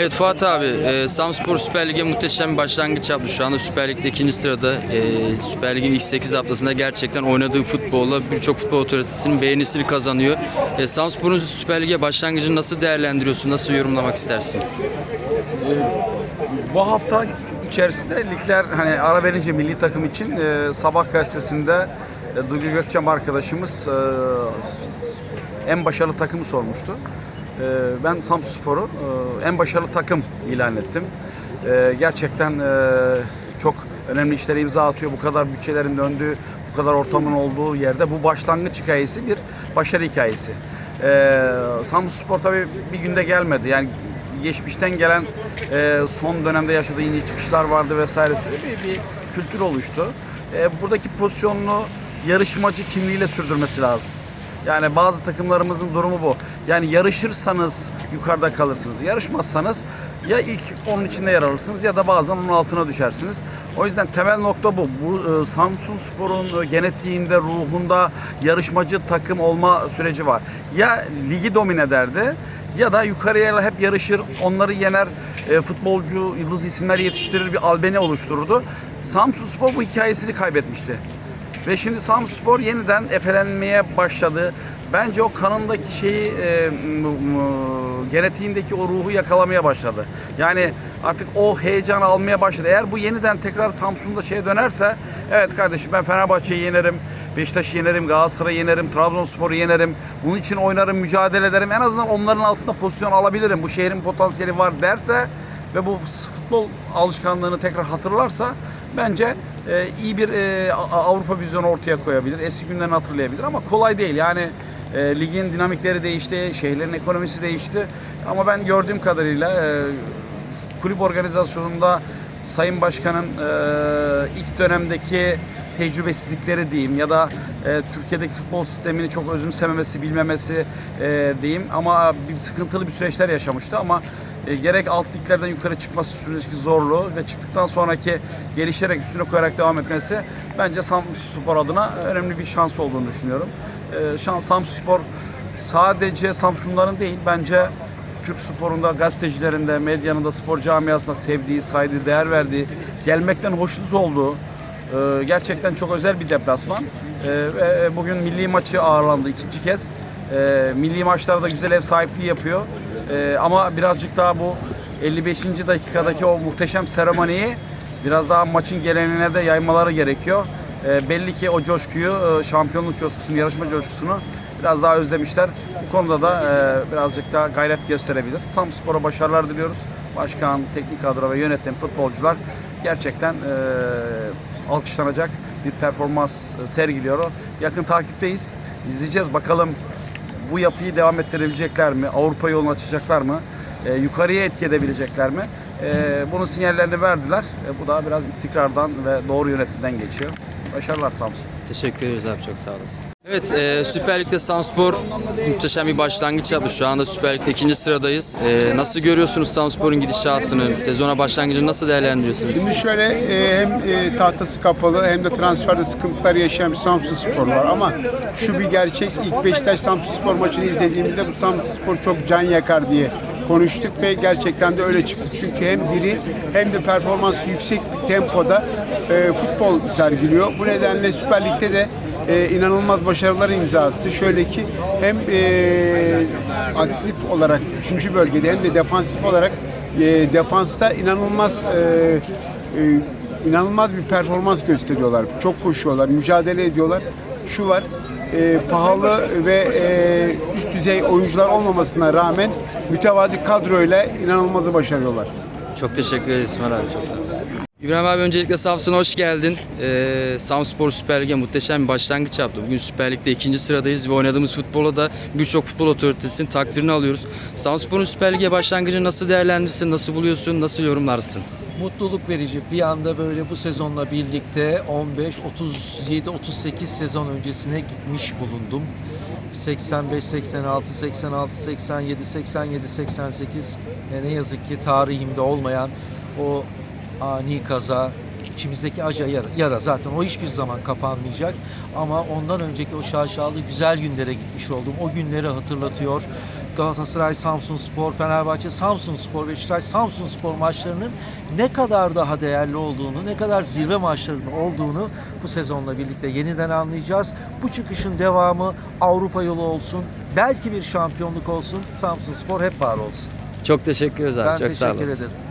Evet Fuat abi, e, Samspor Süper Lig'e muhteşem bir başlangıç yaptı. Şu anda Süper Lig'de ikinci sırada. E, Süper Lig'in ilk 8 haftasında gerçekten oynadığı futbolla birçok futbol otoritesinin beğenisini kazanıyor. E, Samspor'un Süper Lig'e başlangıcını nasıl değerlendiriyorsun, nasıl yorumlamak istersin? Bu hafta içerisinde ligler hani ara verince milli takım için e, Sabah gazetesinde e, Duygu Gökçam arkadaşımız e, en başarılı takımı sormuştu. E, ben Samsunspor'u e, en başarılı takım ilan ettim. E, gerçekten e, çok önemli işlere imza atıyor. Bu kadar bütçelerin döndüğü, bu kadar ortamın olduğu yerde bu başlangıç hikayesi bir başarı hikayesi. E, Samsunspor tabii bir günde gelmedi. Yani geçmişten gelen e, son dönemde yaşadığı iniş çıkışlar vardı vesaire bir, bir kültür oluştu. Buradaki pozisyonunu yarışmacı kimliğiyle sürdürmesi lazım. Yani bazı takımlarımızın durumu bu. Yani yarışırsanız yukarıda kalırsınız. Yarışmazsanız ya ilk onun içinde yer alırsınız ya da bazen onun altına düşersiniz. O yüzden temel nokta bu. Bu e, Samsun Spor'un e, genetiğinde, ruhunda yarışmacı takım olma süreci var. Ya ligi domine ederdi ya da yukarıya hep yarışır, onları yener, e, futbolcu, yıldız isimler yetiştirir, bir albeni oluştururdu. Samsun Spor bu hikayesini kaybetmişti. Ve şimdi Samspor yeniden efelenmeye başladı. Bence o kanındaki şeyi, e, genetiğindeki o ruhu yakalamaya başladı. Yani artık o heyecan almaya başladı. Eğer bu yeniden tekrar Samsun'da şeye dönerse, evet kardeşim ben Fenerbahçe'yi yenerim, Beşiktaş'ı yenerim, Galatasaray'ı yenerim, Trabzonspor'u yenerim. Bunun için oynarım, mücadele ederim. En azından onların altında pozisyon alabilirim. Bu şehrin potansiyeli var derse ve bu futbol alışkanlığını tekrar hatırlarsa bence e, iyi bir e, Avrupa vizyonu ortaya koyabilir. Eski günlerini hatırlayabilir ama kolay değil. Yani e, ligin dinamikleri değişti, şehirlerin ekonomisi değişti. Ama ben gördüğüm kadarıyla e, kulüp organizasyonunda Sayın Başkan'ın e, ilk dönemdeki tecrübesizlikleri diyeyim ya da e, Türkiye'deki futbol sistemini çok özümsememesi, bilmemesi e, diyeyim ama bir sıkıntılı bir süreçler yaşamıştı ama e, gerek alt liglerden yukarı çıkması sürecindeki zorluğu ve çıktıktan sonraki gelişerek üstüne koyarak devam etmesi bence Samsun Spor adına önemli bir şans olduğunu düşünüyorum. E, şans Samsun Spor sadece Samsunların değil bence Türk sporunda, gazetecilerinde, medyanın da spor camiasında sevdiği, saydığı, değer verdiği, gelmekten hoşnut olduğu e, gerçekten çok özel bir deplasman. E, ve bugün milli maçı ağırlandı ikinci kez. E, milli maçlarda güzel ev sahipliği yapıyor. E, ama birazcık daha bu 55. dakikadaki o muhteşem seremoniyi biraz daha maçın geleneğine de yaymaları gerekiyor. E, belli ki o coşkuyu, e, şampiyonluk coşkusunu, yarışma coşkusunu biraz daha özlemişler. Bu konuda da e, birazcık daha gayret gösterebilir. Samspor'a başarılar diliyoruz. Başkan, teknik kadro ve yönetim, futbolcular gerçekten e, alkışlanacak bir performans e, sergiliyor. Yakın takipteyiz. İzleyeceğiz bakalım bu yapıyı devam ettirebilecekler mi? Avrupa yolunu açacaklar mı? E, yukarıya etki edebilecekler mi? E, bunun sinyallerini verdiler. E, bu da biraz istikrardan ve doğru yönetimden geçiyor. Başarılar Samsun. Teşekkür ederiz abi, çok sağ olasın. Evet, e, Süper Lig'de Samspor muhteşem bir başlangıç yaptı. Şu anda Süper Lig'de ikinci sıradayız. E, nasıl görüyorsunuz Samspor'un gidişatını, sezona başlangıcını nasıl değerlendiriyorsunuz? Şimdi şöyle e, hem e, tahtası kapalı hem de transferde sıkıntılar yaşayan bir Samsun Spor var ama şu bir gerçek ilk Beşiktaş Samsun Spor maçını izlediğimizde bu Samsun Spor çok can yakar diye konuştuk ve gerçekten de öyle çıktı. Çünkü hem diri hem de performans yüksek bir tempoda e, futbol sergiliyor. Bu nedenle Süper Lig'de de e, inanılmaz başarılar imza attı. Şöyle ki hem e, aktif olarak 3. bölgede hem de defansif olarak e, defansta inanılmaz e, e, inanılmaz bir performans gösteriyorlar. Çok koşuyorlar, mücadele ediyorlar. Şu var, e, pahalı ve e, üst düzey oyuncular olmamasına rağmen mütevazi kadroyla inanılmazı başarıyorlar. Çok teşekkür ederiz İsmail abi, çok sağ olasın. İbrahim abi öncelikle Samsun'a hoş geldin. Ee, Samspor Süper Lig'e muhteşem bir başlangıç yaptı. Bugün Süper Lig'de ikinci sıradayız ve oynadığımız futbola da birçok futbol otoritesinin takdirini alıyoruz. Samspor'un Süper Lig'e başlangıcını nasıl değerlendirirsin, nasıl buluyorsun, nasıl yorumlarsın? Mutluluk verici. Bir anda böyle bu sezonla birlikte 15, 37, 38 sezon öncesine gitmiş bulundum. 85, 86, 86, 87, 87, 88 ve ne yazık ki tarihimde olmayan o ani kaza, içimizdeki acı yara, yara zaten o hiçbir zaman kapanmayacak. Ama ondan önceki o şaşalı güzel günlere gitmiş oldum. O günleri hatırlatıyor. Galatasaray Samsun Spor, Fenerbahçe Samsun Spor, Beşiktaş Samsun Spor maçlarının ne kadar daha değerli olduğunu, ne kadar zirve maçlarının olduğunu bu sezonla birlikte yeniden anlayacağız. Bu çıkışın devamı Avrupa yolu olsun, belki bir şampiyonluk olsun. Samsun Spor hep var olsun. Çok teşekkür ederiz abi. Ben çok sağ teşekkür olasın. ederim.